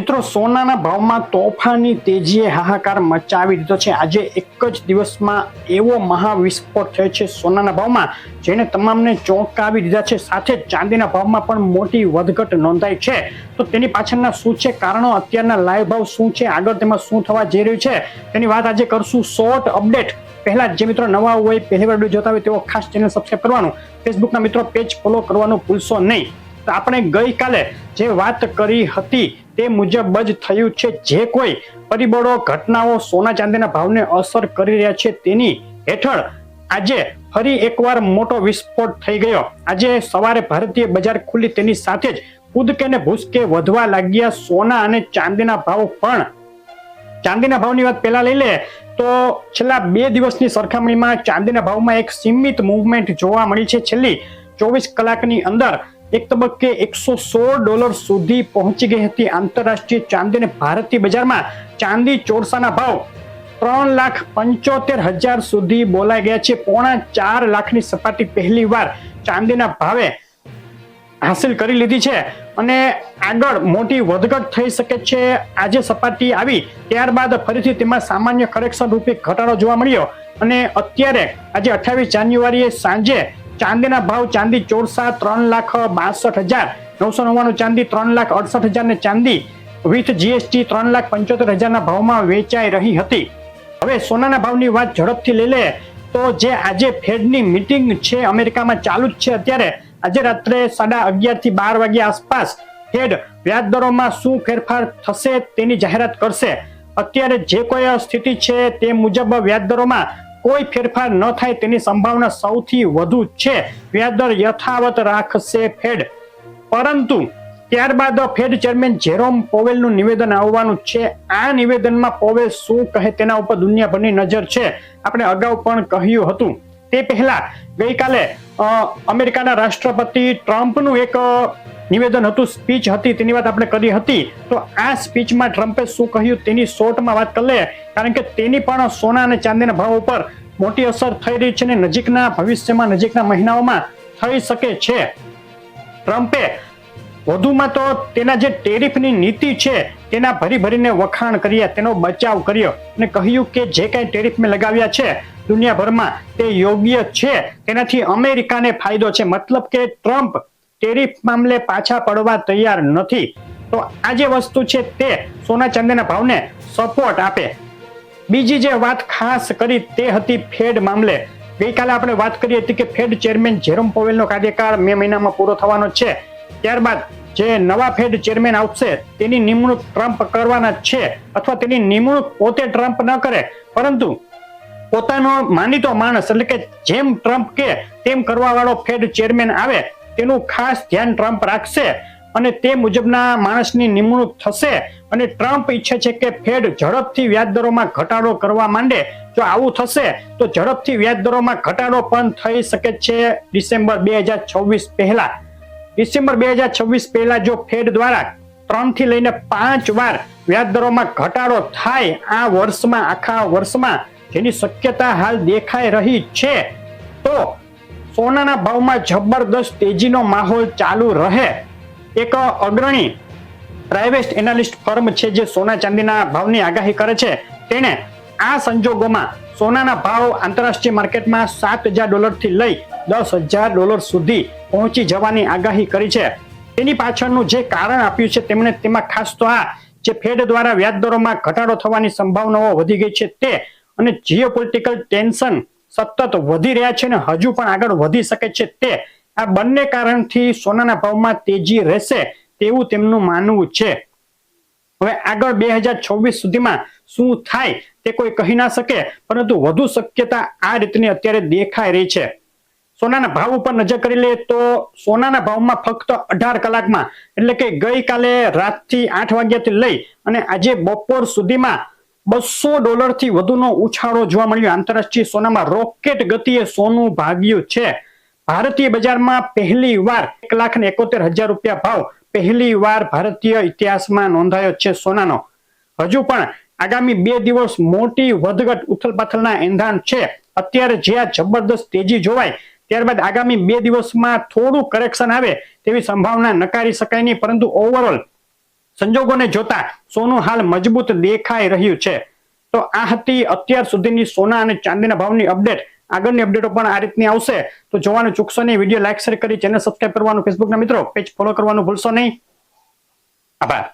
મિત્રો, સોનાના ભાવમાં તોફાની તેજીએ હાહાકાર મચાવી દીધો છે. આજે એક જ દિવસમાં એવો મહાવિસ્ફોટ થયો છે સોનાના ભાવમાં જેને તમામને ચોંકાવી દીધા છે. સાથે ચાંદીના ભાવમાં પણ મોટી વધઘટ નોંધાઈ છે. તો તેની પાછળના શું છે કારણો? અત્યારના લાઈવ ભાવ શું છે? આગળ તેમાં શું થવા જઈ રહ્યું છે? તેની વાત આજે કરશું શોર્ટ અપડેટ. પહેલા જે મિત્રો નવા હોય, પહેલી વાર જોતા હોય તેઓ ખાસ ચેનલ સબસ્ક્રાઈબ કરવાનું. ફેસબુકના મિત્રો પેજ ફોલો કરવાનું ભૂલશો નહીં. તો આપણે ગઈકાલે જે વાત કરી હતી તે મુજબ જ થયું છે. જે કોઈ પરિબળો, ઘટનાઓ સોના ચાંદીના ભાવને અસર કરી રહ્યા છે તેની હેઠળ આજે ફરી એકવાર મોટો વિસ્ફોટ થઈ ગયો. આજે સવારે ભારતીય બજાર ખુલી તેની સાથે જ કૂદકે ને ભૂસકે વધવા લાગ્યા સોના અને ચાંદીના ભાવ પણ. ચાંદીના ભાવની વાત પહેલા લઈ લે તો છેલ્લા બે દિવસની સરખામણીમાં ચાંદીના ભાવમાં એક સીમિત મુવમેન્ટ જોવા મળી છે. છેલ્લી ચોવીસ કલાકની અંદર એક તબક્કે એકસો સોળ ડોલર સુધી પહોંચી ગઈ હતી આંતરરાષ્ટ્રીય ચાંદી અને ભારતીય બજારમાં ચાંદી ચોરસાના ભાવ ત્રણ લાખ પંચોતેર હજાર સુધી બોલાઈ ગયા છે. પોણા ચાર લાખની સપાટી પહેલી વાર ચાંદીના ભાવે હાસિલ કરી લીધી છે અને આગળ મોટી વધઘટ થઈ શકે છે. આજે સપાટી આવી ત્યારબાદ ફરીથી તેમાં સામાન્ય કરેક્શન રૂપે ઘટાડો જોવા મળ્યો અને અત્યારે આજે અઠ્યાવીસ જાન્યુઆરીએ સાંજે ચાંદીના ભાવ ચાંદી ચોરસા ત્રણ લાખ બાસઠ હજાર, નવસો નવ્વાણું ચાંદી ત્રણ લાખ અડસઠ હજાર ને ચાંદી વિથ જીએસટી ત્રણ લાખ પંચોતેર હજારના ભાવમાં વેચાઈ રહી હતી. હવે સોનાના ભાવની વાત ઝડપથી લઈ લે તો જે આજે ફેડની મીટિંગ છે, અમેરિકામાં ચાલુ જ છે અત્યારે. આજે રાત્રે સાડા અગિયારથી બાર વાગ્યા આસપાસ ફેડ વ્યાજ દરોમાં શું ફેરફાર થશે તેની જાહેરાત કરશે. અત્યારે જે કોઈ સ્થિતિ છે તે મુજબ વ્યાજ દરોમાં કોઈ ફેરફાર ન થાય તેની સંભાવના સૌથી વધુ છે. વ્યાજદર યથાવત રાખશે ફેડ. પરંતુ ત્યારબાદ ફેડ ચેરમેન જેરોમ પોવેલનું નિવેદન આવવાનું છે. આ નિવેદનમાં પોવેલ શું કહે તેના ઉપર દુનિયાભરની નજર છે. આપણે અગાઉ પણ કહ્યું હતું. તે પહેલા ગઈકાલે અમેરિકાના રાષ્ટ્રપતિ ટ્રમ્પનું એક નિવેદન હતું, સ્પીચ હતી, તેની વાત આપણે કરી હતી. તો આ સ્પીચમાં ટ્રમ્પે શું કહ્યું તેની શોર્ટમાં વાત કરી લે, કારણ કે તેની પણ સોના અને ચાંદીના ભાવ ઉપર મોટી અસર થઈ રહી છે અને નજીકના ભવિષ્યમાં, નજીકના મહિનાઓમાં થઈ શકે છે. ટ્રમ્પે વધુમાં તો તેના જે ટેરિફની નીતિ છે, તેના ભરી ભરીને વખાણ કર્યા તેનો બચાવ કર્યો અને કહ્યું કે જે કાંઈ ટેરિફ મેં લગાવ્યા છે, દુનિયાભરમાં તે યોગ્ય છે. તેનાથી અમેરિકાને ફાયદો છે. મતલબ કે ટ્રમ્પ ટેરિફ મામલે પાછા પડવા તૈયાર નથી. તો આ જે વસ્તુ છે તે સોના ચાંદીના ભાવને સપોર્ટ આપે. બીજી જે વાત ખાસ કરી તે હતી ફેડ મામલે. ગઈકાલે આપણે વાત કરી હતી કે ફેડ ચેરમેન જેરોમ પોવેલનો કાર્યકાળ મે મહિનામાં પૂરો થવાનો છે. ત્યારબાદ જે નવા ફેડ ચેરમેન આવશે, તેની નિમણૂક ટ્રમ્પ કરવાના છે અથવા તેની નિમણૂક પોતે ટ્રમ્પ ન કરે. પરંતુ પોતાનો માનીતો માણસ, એટલે કે જેમ ટ્રમ્પ કે, તેમ કરવા ફેડ ચેરમેન આવે, તેનું ખાસ ધ્યાન ટ્રમ્પ રાખશે અને તે મુજબના માણસની નિમણૂક થશે અને ટ્રમ્પ ઈચ્છે છે કે ફેડ ઝડપથી વ્યાજ દરોમાં ઘટાડો કરવા માંડે. જો આવું થશે, તો ઝડપથી વ્યાજ દરોમાં ઘટાડો પણ થઈ શકે છે ડિસેમ્બર બે હજાર છવ્વીસ પહેલા. ડિસેમ્બર બે હજાર છવ્વીસ પહેલા જો ફેડ દ્વારા ત્રણથી લઈને પાંચ વાર વ્યાજ દરોમાં ઘટાડો થાય, આ વર્ષમાં, આખા વર્ષમાં જેની શક્યતા હાલ દેખાઈ રહી છે, તો સોનાના ભાવમાં જબરદસ્ત તેજીનો માહોલ ચાલુ રહે. એક અગ્રણી પ્રાઇવેટ એનાલિસ્ટ ફર્મ છે જે સોના ચાંદીના ભાવની આગાહી કરે છે. તેણે આ સંજોગોમાં સોનાના ભાવ આંતરરાષ્ટ્રીય માર્કેટમાં સાત હજાર ડોલરથી લઈ દસ હજાર ડોલર સુધી પહોંચી જવાની આગાહી કરી છે. તેની પાછળનું જે કારણ આપ્યું છે તેમણે તેમાં ખાસ તો આ જે ફેડ દ્વારા વ્યાજ દરોમાં ઘટાડો થવાની સંભાવનાઓ વધી ગઈ છે તે અને જીઓપોલિટિકલ ટેન્શન સતત વધી રહ્યા છે અને હજુ પણ આગળ વધી શકે છે તે આ બંને કારણથી સોનાના ભાવમાં તેજી રહેશે તેવું તેમનું માનવું છે. હવે આગળ બે હજાર છવ્વીસ સુધીમાં શું થાય તે કોઈ કહી ના શકે, પરંતુ વધુ શક્યતા આ રીતની અત્યારે દેખાઈ રહી છે. સોનાના ભાવ ઉપર નજર કરી લઈએ તો સોનાના ભાવમાં ફક્ત અઢાર કલાકમાં, એટલે કે ગઈકાલે રાતથી આઠ વાગ્યાથી લઈ અને આજે બપોર સુધીમાં બસો ડોલરથી વધુનો ઉછાળો જોવા મળ્યો. આંતરરાષ્ટ્રીય સોનામાં રોકેટ ગતિએ સોનું ભાગ્યું છે. ભારતીય બજારમાં પહેલી વાર એક લાખ ને એકોતેર હજાર રૂપિયા ભાવ પહેલી વાર ભારતીય ઇતિહાસમાં નોંધાયો છે સોનાનો. હજુ પણ આગામી બે દિવસ મોટી વધઘટ ઉથલપાથલના એંધાણ છે. અત્યારે જે આ જબરદસ્ત તેજી જોવાય, ત્યારબાદ આગામી બે દિવસમાં થોડું કરેક્શન આવે તેવી સંભાવના નકારી શકાય નહીં, પરંતુ ઓવરઓલ સંજોગોને જોતા સોનું હાલ મજબૂત દેખાઈ રહ્યું છે. તો આ હતી અત્યાર સુધીની સોના અને ચાંદીના ભાવની અપડેટ આગળની અપડેટો પણ આ રીતની આવશે. તો જોવાનું ચૂકશો નહીં. વીડિયો લાઈક શેર કરી ચેનલ સબસ્ક્રાઈબ કરવાનું ફેસબુકના મિત્રો પેજ ફોલો કરવાનું ભૂલશો નહીં. આભાર.